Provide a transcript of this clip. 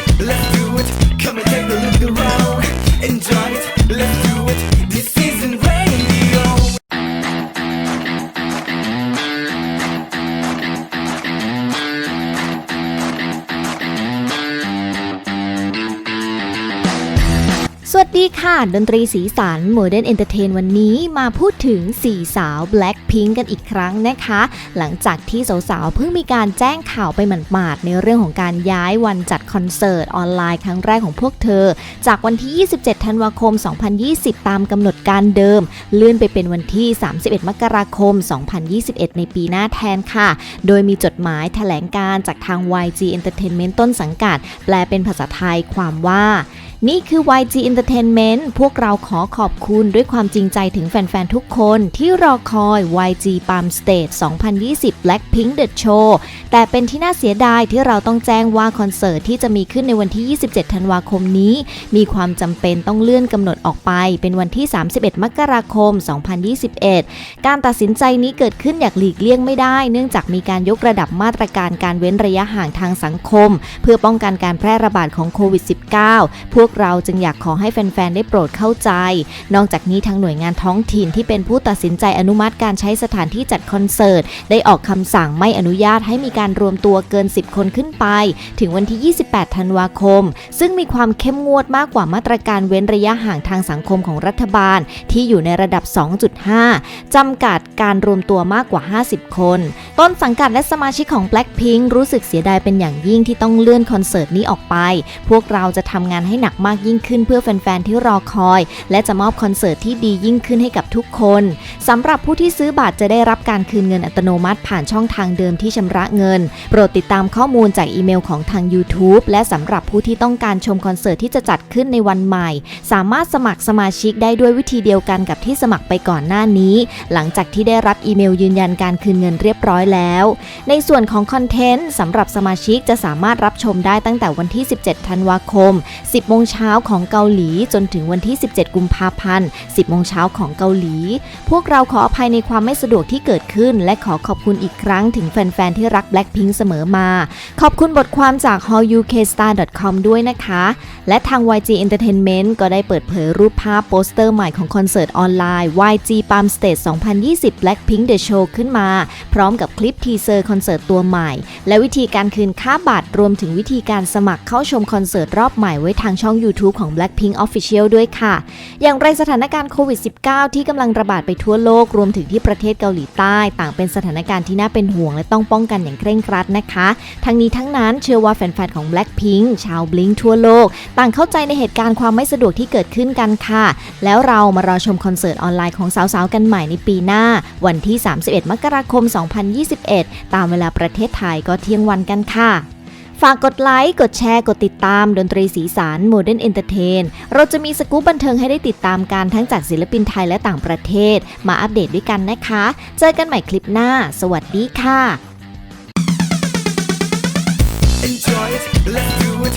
it, let's do it. Come and take a look around. Enjoy it, let's do it. This isn't radio. สวัสดีค่ะ ดนตรีสีสัน Modern Entertain วันนี้มาพูดถึง4สาว Blackpink กันอีกครั้งนะคะ หลังจากที่สาวๆ เพิ่งมีการแจ้งข่าวไปหมาดๆในเรื่องของการย้ายวันจัด คอนเสิร์ตออนไลน์ครั้งแรกของพวกเธอ จากวันที่ 27 ธันวาคม 2020 ตามกำหนดการเดิม เลื่อนไปเป็นวันที่ 31 มกราคม 2021 ในปีหน้าแทนค่ะ โดยมีจดหมายแถลงการจากทาง YG Entertainment ต้นสังกัด แปลเป็นภาษาไทยความว่า นี่คือ YG Entertainment พวกเราขอขอบคุณด้วยความจริงใจถึงแฟน ๆ ทุกคนที่รอคอย YG Palm Stage 2020 Blackpink The Show แต่เป็นที่น่าเสียดายที่เราต้องแจ้งว่าคอนเสิร์ตที่จะมีขึ้นในวันที่ 27 ธันวาคมนี้ มีความจำเป็นต้องเลื่อนกำหนดออกไป เป็นวันที่ 31 มกราคม 2021 การตัดสินใจนี้เกิดขึ้นอย่างหลีกเลี่ยงไม่ได้ เนื่องจากมีการยกระดับมาตรการการเว้นระยะห่างทางสังคม เพื่อป้องกันการแพร่ระบาดของโควิด -19 พวกเราจึงอยากขอให้แฟน ๆ ได้โปรดเข้าใจ นอกจากนี้ทางหน่วยงานท้องถิ่นที่เป็นผู้ตัดสินใจอนุมัติการใช้สถานที่จัดคอนเสิร์ต ได้ออกคำสั่งไม่อนุญาตให้มีการรวมตัวเกิน 10 คนขึ้นไป ถึงวันที่ 28 ธันวาคม ซึ่งมีความเข้มงวดมากกว่ามาตรการเว้นระยะห่างทางสังคมของรัฐบาล ที่อยู่ในระดับ 2.5 จำกัดการรวมตัวมากกว่า 50 คน ต้นสังกัดและสมาชิกของ Blackpink รู้สึกเสียดายเป็นอย่างยิ่งที่ต้องเลื่อนคอนเสิร์ตนี้ออกไป พวกเราจะทำงานให้หนักมากยิ่งขึ้นเพื่อแฟน ๆ ที่รอคอย และจะมอบคอนเสิร์ตที่ดียิ่งขึ้นให้กับทุกคนสำหรับผู้ที่ซื้อบัตรจะได้รับการคืนเงินอัตโนมัติผ่านช่องทางเดิมที่ชำระเงิน โปรดติดตามข้อมูลจากอีเมลของทาง YouTube และสำหรับผู้ที่ต้องการชมคอนเสิร์ตที่จะจัดขึ้นในวันใหม่ สามารถสมัครสมาชิกได้ด้วยวิธีเดียวกันกับที่สมัครไปก่อนหน้านี้ หลังจากที่ได้รับอีเมลยืนยันการคืนเงินเรียบร้อยแล้ว ในส่วนของคอนเทนต์สำหรับสมาชิกจะสามารถรับชมได้ตั้งแต่วันที่ 17 ธันวาคม 10โมงเช้าของเกาหลีจนถึงวันที่ 17 กุมภาพันธ์ 10 โมงเช้าของเกาหลี พวกเราขออภัยในความไม่สะดวกที่เกิดขึ้น และขอขอบคุณอีกครั้งถึงแฟน ๆ ที่รัก Blackpink เสมอมา ขอบคุณบทความจาก hallukStar.com ด้วยนะคะ และทาง YG Entertainment ก็ได้เปิดเผยรูปภาพโปสเตอร์ใหม่ของคอนเสิร์ตออนไลน์ YG Palm Stage 2020 Blackpink The Show ขึ้นมา พร้อมกับคลิปทีเซอร์คอนเสิร์ตตัวใหม่ และวิธีการคืนค่าบัตรรวมถึงวิธีการสมัครเข้าชมคอนเสิร์ตรอบใหม่ไว้ทางช่อง YouTube ของ Blackpink Official ด้วยค่ะ อย่างไรสถานการณ์โควิด -19 ที่กำลังระบาดไปทั่วโลกรวมถึงที่ประเทศเกาหลีใต้ ต่างเป็นสถานการณ์ที่น่าเป็นห่วงและต้องป้องกันอย่างเคร่งครัดนะคะ ทั้งนี้ทั้งนั้นเชื่อว่าแฟนๆของ Blackpink ชาว Blink ทั่วโลก ต่างเข้าใจในเหตุการณ์ความไม่สะดวกที่เกิดขึ้นกันค่ะ แล้วเรามารอชมคอนเสิร์ตออนไลน์ของสาวๆกันใหม่ในปีหน้า วันที่ 31 มกราคม 2021 ตามเวลาประเทศไทยก็เที่ยงวันกันค่ะ ฝากกดไลค์ กดแชร์ กดติดตามดนตรีสีสัน Modern Entertain เราจะมีสกู๊ปบันเทิงให้ได้ติดตามกันทั้งจากศิลปินไทยและต่างประเทศ มาอัปเดตด้วยกันนะคะ เจอกันใหม่คลิปหน้า สวัสดีค่ะ Enjoy it, let's do it.